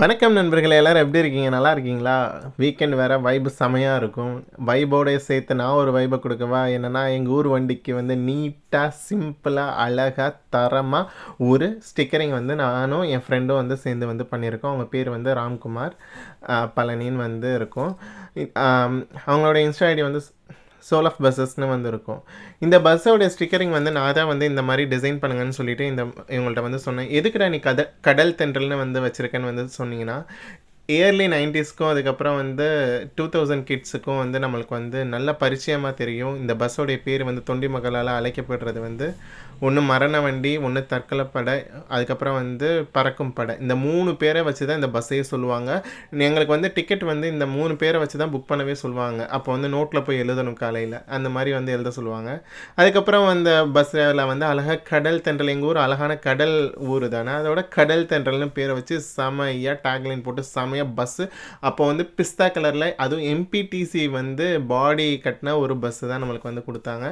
வணக்கம் நண்பர்களே எல்லாரும் எப்படி இருக்கீங்க? நல்லா இருக்கீங்களா? வீக்கெண்ட் வேறு வைப்பு செமையாக இருக்கும். வைபோட சேர்த்து நான் ஒரு வைபை கொடுக்கவா? என்னென்னா எங்கள் ஊர் வண்டிக்கு வந்து நீட்டாக சிம்பிளாக அழகாக தரமாக ஒரு ஸ்டிக்கரிங் வந்து நானும் என் ஃப்ரெண்டும் வந்து சேர்ந்து வந்து பண்ணியிருக்கோம். அவங்க பேர் வந்து ராம்குமார் பழனின்னு வந்து இருக்கும். அவங்களோட இன்ஸ்டா ஐடி வந்து சோல் ஆஃப் பஸ்ஸஸ்னு வந்துருக்கும். இந்த பஸ்ஸோட ஸ்டிக்கரிங் வந்து நான் தான் வந்து இந்த மாதிரி டிசைன் பண்ணுங்கன்னு சொல்லிட்டு இந்த இவங்கள்ட்ட வந்து சொன்னேன். எதுக்குடா நீ கத கடல் தென்றல்னு வந்து வச்சுருக்கேன்னு வந்து சொன்னீங்கன்னா இயர்லி நைன்டிஸ்க்கும் அதுக்கப்புறம் வந்து டூ தௌசண்ட் கிட்ஸுக்கும் வந்து நம்மளுக்கு வந்து நல்ல பரிச்சயமாக தெரியும். இந்த பஸ்ஸோடைய பேர் வந்து தொண்டி மகளால் அழைக்கப்படுறது வந்து ஒன்று மரண வண்டி ஒன்று தற்கொலை படை அதுக்கப்புறம் வந்து பறக்கும் படை. இந்த மூணு பேரை வச்சு தான் இந்த பஸ்ஸையே சொல்லுவாங்க. எங்களுக்கு வந்து டிக்கெட் வந்து இந்த மூணு பேரை வச்சு தான் புக் பண்ணவே சொல்லுவாங்க. அப்போ வந்து நோட்டில் போய் எழுதணும் காலையில். அந்த மாதிரி வந்து எழுத சொல்லுவாங்க. அதுக்கப்புறம் அந்த பஸ்ஸில் வந்து அழகாக கடல் தென்றல் எங்கள் ஊர் அழகான கடல் ஊர் தானே? அதோட கடல் தென்றல்னு பேரை வச்சு செமையாக டேக்லைன் போட்டு செமையாக பஸ்ஸு அப்போ வந்து பிஸ்தா கலரில் அதுவும் எம்பிடிசி வந்து பாடி கட்டின ஒரு பஸ்ஸு தான் நம்மளுக்கு வந்து கொடுத்தாங்க.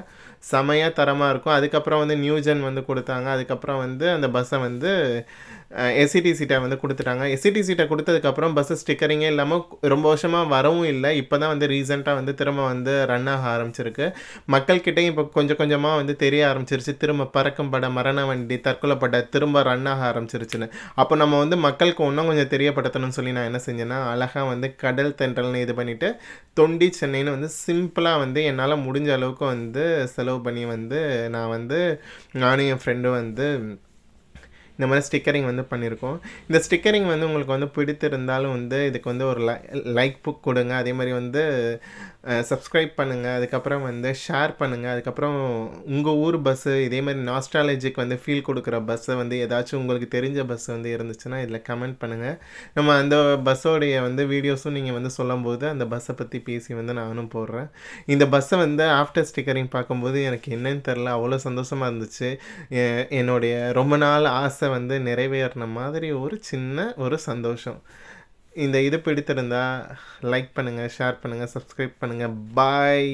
செமையாக தரமாக இருக்கும். அதுக்கப்புறம் வந்து நியூஜன் வந்து கொடுத்தாங்க. அதுக்கப்புறம் வந்து அந்த பஸ்ஸை வந்து எஸ்சிடி சீட்டை வந்து கொடுத்துட்டாங்க. எஸ்சிடி சீட்டை கொடுத்ததுக்கப்புறம் பஸ்ஸு ஸ்டிக்கரிங்கே இல்லாமல் ரொம்ப வருஷமாக வரவும் இல்லை. இப்போ தான் வந்து ரீசெண்டாக வந்து திரும்ப வந்து ரன் ஆக ஆரம்பிச்சிருக்கு. மக்கள்கிட்டையும் இப்போ கொஞ்சம் கொஞ்சமாக வந்து தெரிய ஆரம்பிச்சிருச்சு. திரும்ப பறக்கும் பட மரண வண்டி தற்கொலைப்பட திரும்ப ரன் ஆக ஆரம்பிச்சிருச்சுன்னு. அப்போ நம்ம வந்து மக்களுக்கு இன்னும் கொஞ்சம் தெரியப்படுத்தணும்னு சொல்லி நான் என்ன செஞ்சேன்னா அழகாக வந்து கடல் தென்றல்னு இது பண்ணிவிட்டு தொண்டி சென்னைன்னு வந்து சிம்பிளாக வந்து என்னால் முடிஞ்ச அளவுக்கு வந்து செலவு பண்ணி வந்து நான் வந்து நானும் என் ஃப்ரெண்டும் வந்து இந்த மாதிரி ஸ்டிக்கரிங் வந்து பண்ணியிருக்கோம் இந்த ஸ்டிக்கரிங் வந்து உங்களுக்கு வந்து பிடித்திருந்தாலும் வந்து இதுக்கு வந்து ஒரு லைக் புக் கொடுங்க. அதே மாதிரி வந்து சப்ஸ்கிரைப் பண்ணுங்கள் அதுக்கப்புறம் வந்து ஷேர் பண்ணுங்கள் அதுக்கப்புறம் உங்கள் ஊர் பஸ்ஸு இதே மாதிரி நாஸ்ட்ராலஜிக்கு வந்து ஃபீல் கொடுக்குற பஸ்ஸை வந்து ஏதாச்சும் உங்களுக்கு தெரிஞ்ச பஸ் வந்து இருந்துச்சுன்னா இதில் கமெண்ட் பண்ணுங்கள் நம்ம அந்த பஸ்ஸோடைய வந்து வீடியோஸும் நீங்கள் வந்து சொல்லும்போது அந்த பஸ்ஸை பற்றி பேசி வந்து நானும் போடுறேன். இந்த பஸ்ஸை வந்து ஆஃப்டர் ஸ்டிக்கரிங் பார்க்கும்போது எனக்கு என்னன்னு தெரில அவ்வளோ சந்தோஷமாக இருந்துச்சு. என்னுடைய ரொம்ப நாள் ஆசை வந்து நிறைவேறின மாதிரி ஒரு சின்ன ஒரு சந்தோஷம். இந்த இது பிடித்திருந்தா லைக் பண்ணுங்கள் ஷேர் பண்ணுங்கள் சப்ஸ்கிரைப் பண்ணுங்கள் பாய்